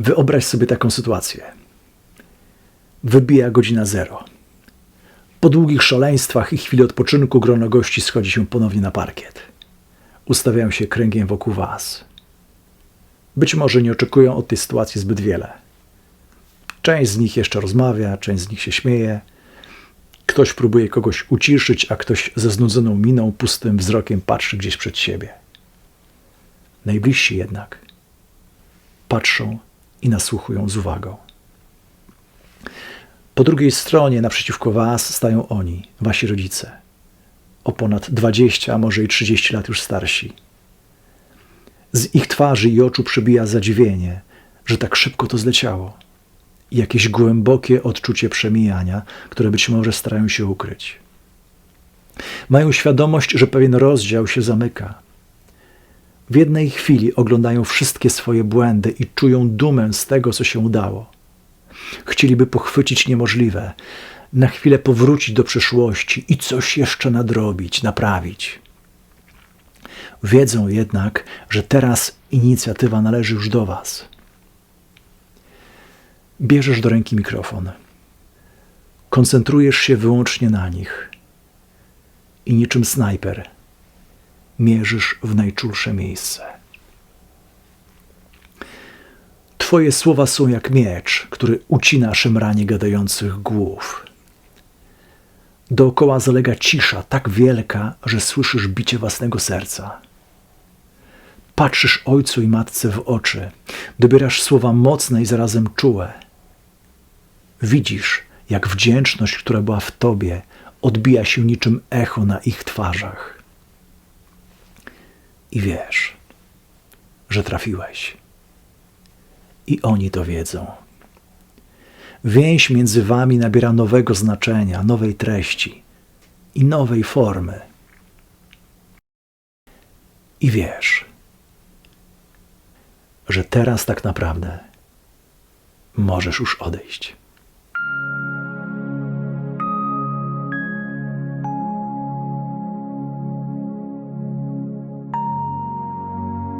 Wyobraź sobie taką sytuację. Wybija godzina zero. Po długich szaleństwach i chwili odpoczynku grono gości schodzi się ponownie na parkiet. Ustawiają się kręgiem wokół was. Być może nie oczekują od tej sytuacji zbyt wiele. Część z nich jeszcze rozmawia, część z nich się śmieje. Ktoś próbuje kogoś uciszyć, a ktoś ze znudzoną miną, pustym wzrokiem patrzy gdzieś przed siebie. Najbliżsi jednak patrzą i nasłuchują z uwagą. Po drugiej stronie, naprzeciwko Was, stają oni, Wasi rodzice. O ponad 20, a może i 30 lat już starsi. Z ich twarzy i oczu przebija zadziwienie, że tak szybko to zleciało. I jakieś głębokie odczucie przemijania, które być może starają się ukryć. Mają świadomość, że pewien rozdział się zamyka. W jednej chwili oglądają wszystkie swoje błędy i czują dumę z tego, co się udało. Chcieliby pochwycić niemożliwe, na chwilę powrócić do przeszłości i coś jeszcze nadrobić, naprawić. Wiedzą jednak, że teraz inicjatywa należy już do Was. Bierzesz do ręki mikrofon. Koncentrujesz się wyłącznie na nich i niczym snajper mierzysz w najczulsze miejsce. Twoje słowa są jak miecz, który ucina szemranie gadających głów. Dookoła zalega cisza tak wielka, że słyszysz bicie własnego serca. Patrzysz ojcu i matce w oczy, dobierasz słowa mocne i zarazem czułe. Widzisz, jak wdzięczność, która była w tobie, odbija się niczym echo na ich twarzach. I wiesz, że trafiłeś. I oni to wiedzą. Więź między wami nabiera nowego znaczenia, nowej treści i nowej formy. I wiesz, że teraz tak naprawdę możesz już odejść.